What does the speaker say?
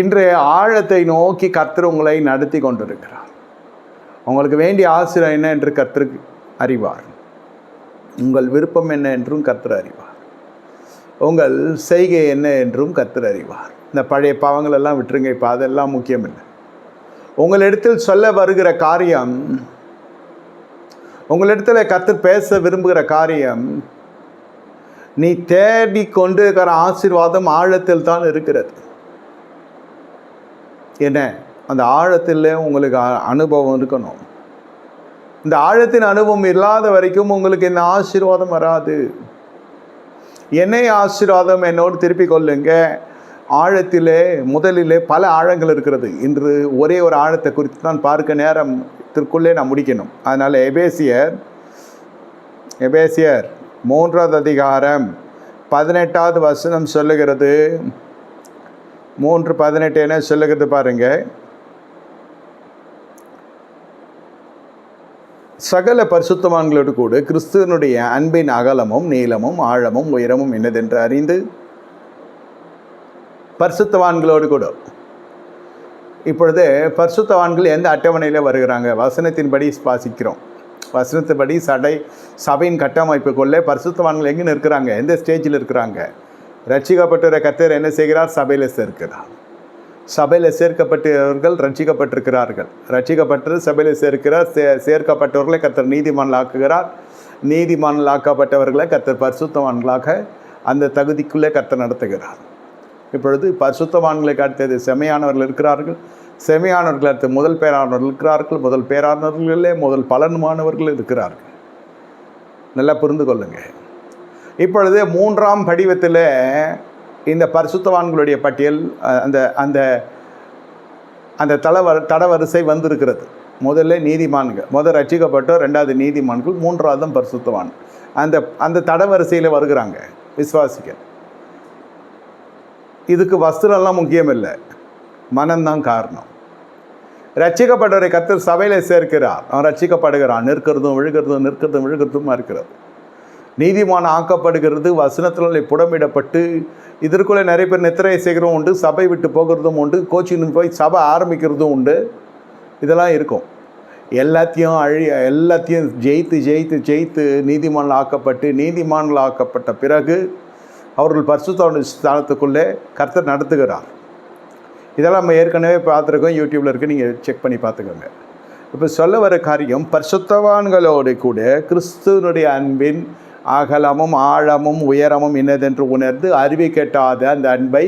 இன்றைய ஆழத்தை நோக்கி கர்த்தர் உங்களை நடத்தி கொண்டிருக்கிறார். உங்களுக்கு வேண்டிய ஆசிரியர் என்ன என்று கர்த்தர் அறிவார். உங்கள் விருப்பம் என்ன என்றும் கர்த்தர் அறிவார். உங்கள் செய்கை என்ன என்றும் கர்த்தர் அறிவார். இந்த பழைய பாவங்களெல்லாம் விட்டுருங்க இப்போ அதெல்லாம் முக்கியம் இல்லை உங்களிடத்தில் சொல்ல வருகிற காரியம் உங்களிடத்தில் கற்று பேச விரும்புகிற காரியம் நீ தேடி கொண்டு இருக்கிற ஆசீர்வாதம் ஆழத்தில் தான் இருக்கிறது. என்ன? அந்த ஆழத்தில் உங்களுக்கு அனுபவம் இருக்கணும். இந்த ஆழத்தின் அனுபவம் இல்லாத வரைக்கும் உங்களுக்கு இந்த ஆசீர்வாதம் வராது. என்னை ஆசீர்வாதம் என்னோடு திருப்பிக் கொள்ளுங்க. ஆழத்திலே முதலிலே பல ஆழங்கள் இருக்கிறது. இன்று ஒரே ஒரு ஆழத்தை குறித்து தான் பார்க்க நேரத்திற்குள்ளே நான் முடிக்கணும். அதனால் எபேசியர் எபேசியர் மூன்றாவது அதிகாரம் பதினெட்டாவது வசனம் சொல்லுகிறது. மூன்று பதினெட்டு என்ன சொல்லுகிறது பாருங்க. சகல பரிசுத்தவான்களோடு கூட கிறிஸ்துவனுடைய அன்பின் அகலமும் நீளமும் ஆழமும் உயரமும் என்னதென்று அறிந்து பரிசுத்தவான்களோடு கூட. இப்பொழுது பரிசுத்தவான்கள் எந்த அட்டவணையில் வருகிறாங்க? வசனத்தின்படி வாசிக்கிறோம். வசனத்தின்படி சடை சபையின் கட்டமைப்புக்குள்ளே பரிசுத்தவான்கள் எங்கே இருக்கிறாங்க எந்த ஸ்டேஜில் இருக்கிறாங்க? ரட்சிக்கப்பட்டுற கத்தர் என்ன செய்கிறார்? சபையில் சேர்க்கிறார். சபையில் சேர்க்கப்பட்டவர்கள் ரட்சிக்கப்பட்டிருக்கிறார்கள். ரட்சிக்கப்பட்டு சபையில் சேர்க்கிறார். சே சேர்க்கப்பட்டவர்களை கத்தர் நீதிமான்கள் ஆக்குகிறார் நீதிமான்கள் ஆக்கப்பட்டவர்களை கத்தர் பரிசுத்தவான்களாக அந்த தகுதிக்குள்ளே கத்தர் நடத்துகிறார். இப்பொழுது பரிசுத்தவான்களுக்கு அடுத்தது செமையானவர்கள் இருக்கிறார்கள். செமையானவர்கள் அடுத்து முதல் பேரானவர்கள் இருக்கிறார்கள். முதல் பேரானவர்களே முதல் பலனுமானவர்கள் இருக்கிறார்கள். நல்லா புரிந்து கொள்ளுங்கள் இப்பொழுது மூன்றாம் படிவத்தில் இந்த பரிசுத்தவான்களுடைய பட்டியல் அந்த அந்த அந்த தளவ தடவரிசை வந்திருக்கிறது. முதல்ல நீதிமான்கள் முதல் ரட்சிக்கப்பட்டோர் ரெண்டாவது நீதிமான்கள் மூன்றாவது தான் பரிசுத்தவான். அந்த அந்த தடவரிசையில் வருகிறாங்க விசுவாசிக்க இதுக்கு வஸ்திரம்லாம் முக்கியம் இல்லை. மனம்தான் காரணம். ரட்சிக்கப்பட்டவரை கத்தர் சபையில் சேர்க்கிறார். அவன் ரட்சிக்கப்படுகிறான் நிற்கிறதும் விழுகிறதும் நிற்கிறதும் விழுகிறதுமா இருக்கிறது. நீதிமான் ஆக்கப்படுகிறது வசனத்தினாலே புடமிடப்பட்டு இதற்குள்ளே நிறைய பேர் நித்திரை செய்கிறதும் உண்டு சபை விட்டு போகிறதும் உண்டு கோச்சிங் போய் சபை ஆரம்பிக்கிறதும் உண்டு. இதெல்லாம் இருக்கும். எல்லாத்தையும் அழி எல்லாத்தையும் ஜெயித்து ஜெயித்து ஜெயித்து நீதிமான்கள் ஆக்கப்பட்டு நீதிமான்கள் ஆக்கப்பட்ட பிறகு அவர்கள் பரிசுத்தோட ஸ்தானத்துக்குள்ளே கர்த்தர் நடத்துகிறார். இதெல்லாம் நம்ம ஏற்கனவே பார்த்துருக்கோம் யூடியூப்பில் இருக்குது நீங்கள் செக் பண்ணி பார்த்துக்கோங்க. இப்போ சொல்ல வர காரியம் பரிசுத்தவான்களோடு கூட கிறிஸ்துவனுடைய அன்பின் அகலமும் ஆழமும் உயரமும் இன்னதென்று உணர்ந்து அறிவை கெட்டாத அந்த அன்பை